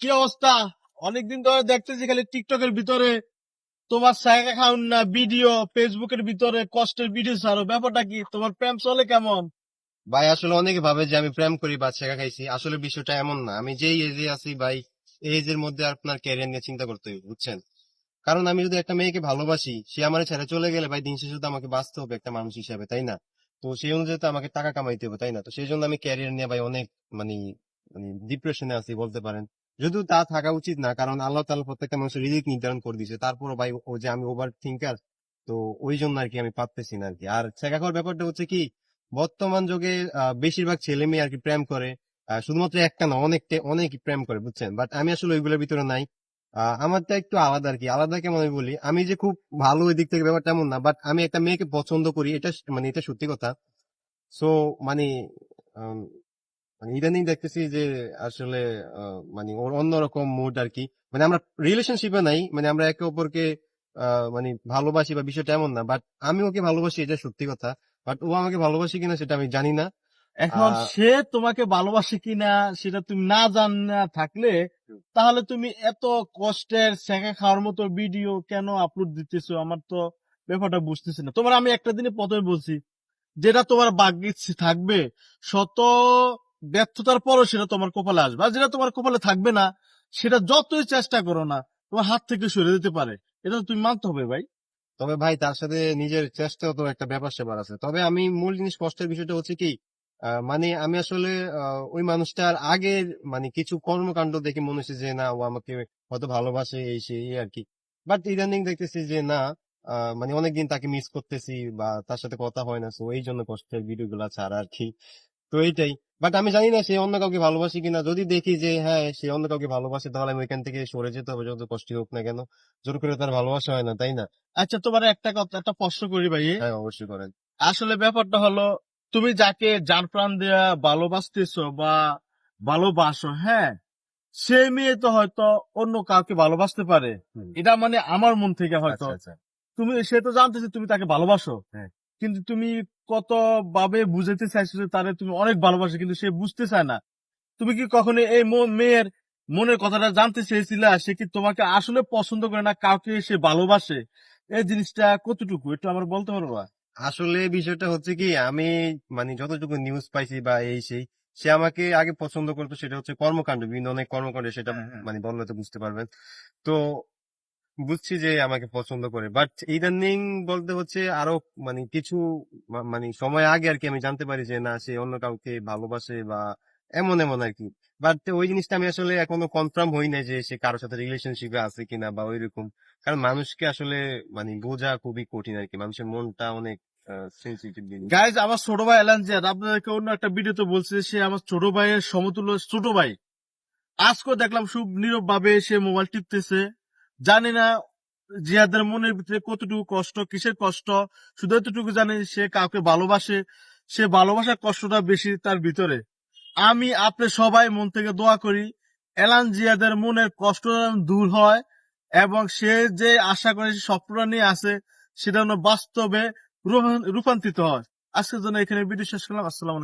কি অবস্থা? অনেকদিন ধরে দেখতেছি খালি টিকটকের ভিতরে। তোমার সাইকা খাউন না ভিডিও ফেসবুকের ভিতরে, কষ্টের ভিডিও ছাড়ো ব্যাপারটা কি? তোমার প্রেম চলে কেমন? ভাই, আসলে অনেকে ভাবে যে আমি প্রেম করি বা ছেঁকা খাইছি। আসলে বিষয়টা এমন না। আমি যেই এজে আছি ভাই, এই এজের মধ্যে আপনার ক্যারিয়ার নিয়ে চিন্তা করতে হবে, বুঝছেন? কারণ আমি যদি একটা মেয়েকে ভালোবাসি, সে আমার ছেড়ে চলে গেলে ভাই, দিন শেষে তো আমাকে বাঁচতে হবে একটা মানুষ হিসাবে, তাই না? তো সেই অনুযায়ী তো আমাকে টাকা কামাইতে হবে, তাই না? তো সেই জন্য আমি ক্যারিয়ার নিয়ে ভাই অনেক মানে মানে ডিপ্রেশনে আছি বলতে পারেন। যদিও তা থাকা উচিত না, কারণ আল্লাহ তাআলা প্রত্যেকটা মানুষের রিজিক নির্ধারণ করে দিয়েছে। তারপরও ভাই, ও যে আমি ওভার থিঙ্কার তো ওই জন্য আর কি আমি পারতেছি না আর কি আর খাওয়ার ব্যাপারটা হচ্ছে কি, বর্তমান যুগে বেশিরভাগ ছেলে মেয়ে আর কি প্রেম করে। শুধুমাত্র একটা না, অনেকটা, অনেক প্রেম করে, বুঝছেন? বাট আমি আসলে ওইগুলোর ভিতরে নাই। আমারটা একটু আলাদা আর কি আলাদা কেমন আমি বলি, আমি যে খুব ভালো ওই দিক থেকে ব্যাপারটা এমন না, বাট আমি একটা মেয়েকে পছন্দ করি, এটা মানে এটা সত্যি কথা। সো মানে মানে ইদানিং দেখতেছি যে আসলে মানে ওর অন্যরকম মুড আর কি মানে আমরা রিলেশনশিপে নাই মানে আমরা একে অপরকে মানে ভালোবাসি বা বিষয়টা এমন না বাট আমি ওকে ভালোবাসি এটা সত্যি কথা বাট ও আমাকে ভালোবাসি কিনা সেটা আমি জানি না। এখন সে তোমাকে ভালোবাসে কিনা সেটা তুমি না জানা থাকলে তাহলে তুমি এত কষ্টের সেঁকা খাওয়ার মতো ভিডিও কেন আপলোড দিতেছো? আমার তো ব্যাপারটা বুঝতেছি না। তোমার আমি একটা দিনে প্রথমে বলছি যেটা তোমার ভাগ্যে থাকবে শত ব্যর্থতার পরও সেটা তোমার কপালে আসবে। আর যেটা তোমার কপালে থাকবে না, সেটা যতই চেষ্টা করো না, তোমার হাত থেকে সরে যেতে পারে। এটা তুমি মানতে হবে ভাই। তবে ভাই, তার সাথে নিজের চেষ্টাও তো একটা ব্যাপার স্যাপার আছে। তবে আমি মূল জিনিস কষ্টের বিষয়টা হচ্ছে কি মানে আমি আসলে ওই মানুষটার আগের মানে কিছু কর্মকাণ্ড দেখে মনে হচ্ছে যে, না, ও আমাকে হয়তো ভালোবাসে, এই এই আর কি। বাট ইদানিং দেখতেছি যে, না মানে অনেকদিন তাকে মিস করতেছি বা তার সাথে কথা হয় না। তো এই জন্য কষ্টের ভিডিও গুলা ছাড়া আর কি। তো এইটাই। বাট আমি জানি না সে অন্য কাউকে ভালোবাসে কিনা। যদি দেখি যে হ্যাঁ সে অন্য কাউকে ভালোবাসে তাহলে আমি ওইখান থেকে সরে যেতে হবে যত কষ্ট হোক না কেন। জোর করে তার ভালোবাসা হয় না তাই না? আচ্ছা তোমার একটা কথা একটা প্রশ্ন করি ভাই। হ্যাঁ অবশ্যই করেন। আসলে ব্যাপারটা হলো তুমি যাকে যার প্রাণ দেয়া ভালোবাসতেছো বা ভালোবাসো হ্যাঁ সেই মেয়ে তো হয়তো অন্য কাউকে ভালোবাসতে পারে। এটা মানে আমার মন থেকে হয়তো। আচ্ছা আচ্ছা। তুমি সে তো জানতেছে তুমি তাকে ভালোবাসো। হ্যাঁ। কিন্তু তুমি কত ভাবে বুঝাতে চাইছো যে তারে তুমি অনেক ভালোবাসো কিন্তু সে বুঝতে চায় না? তুমি কি কখনো এই মেয়ের মনের কথাটা জানতে চেয়েছিলে? সে কি তোমাকে আসলে পছন্দ করে না কাউকে সে ভালোবাসে? এই জিনিসটা কতটুকু? একটু আমার বলতে পারবা? আসলে বিষয়টা হচ্ছে কি আমি মানে যতটুকু নিউজ পাইছি বা এই সেই সে আমাকে আগে পছন্দ করতো সেটা হচ্ছে কর্মকাণ্ড বিভিন্ন অনেক কর্মকাণ্ড সেটা হ্যাঁ, হ্যাঁ। মানে বললে তো বুঝতে পারবেন। তো বুঝছি যে আমাকে পছন্দ করে। বাট ইদানিং বলতে হচ্ছে আরও মানে কিছু মানে সময় আগে আর কি আমি জানতে পারি যে না, সে অন্য কাউকে ভালোবাসে বা এমন এমন আর কি। বাট ওই জিনিসটা আমি আসলে এখনও কনফার্ম হই নাই যে সে কারোর সাথে রিলেশনশিপে আছে কিনা বা ওইরকম। কারণ মানুষকে আসলে মানে বোঝা খুবই কঠিন আর কি। মানুষের মনটা অনেক গাইজ আমার ছোট ভাই এলান জিয়াদ আপনাদেরকে অন্য একটা ভিডিওতে বলছে সে আমার ছোট ভাইয়ের সমতুল্য ছোট ভাই। আজকে দেখলাম খুব নীরব ভাবে সে মোবাইল টিপতেছে। জানি না জিয়াদের মনের ভিতরে কতটুকু কষ্ট, কিসের কষ্ট, শুধু এতটুকু জানে সে কাউকে ভালোবাসে, সে ভালোবাসার কষ্টটা বেশি তার ভিতরে। আমি আপনি সবাই মন থেকে দোয়া করি, এলান জিয়াদের মনের কষ্ট দূর হয় এবং সে যে আশা করে স্বপ্নটা নিয়ে আসে সেটা বাস্তবে রূপান্তরিত হয়। আজকের জন্য এখানে ভিডিও শেষ করলাম আসসালামু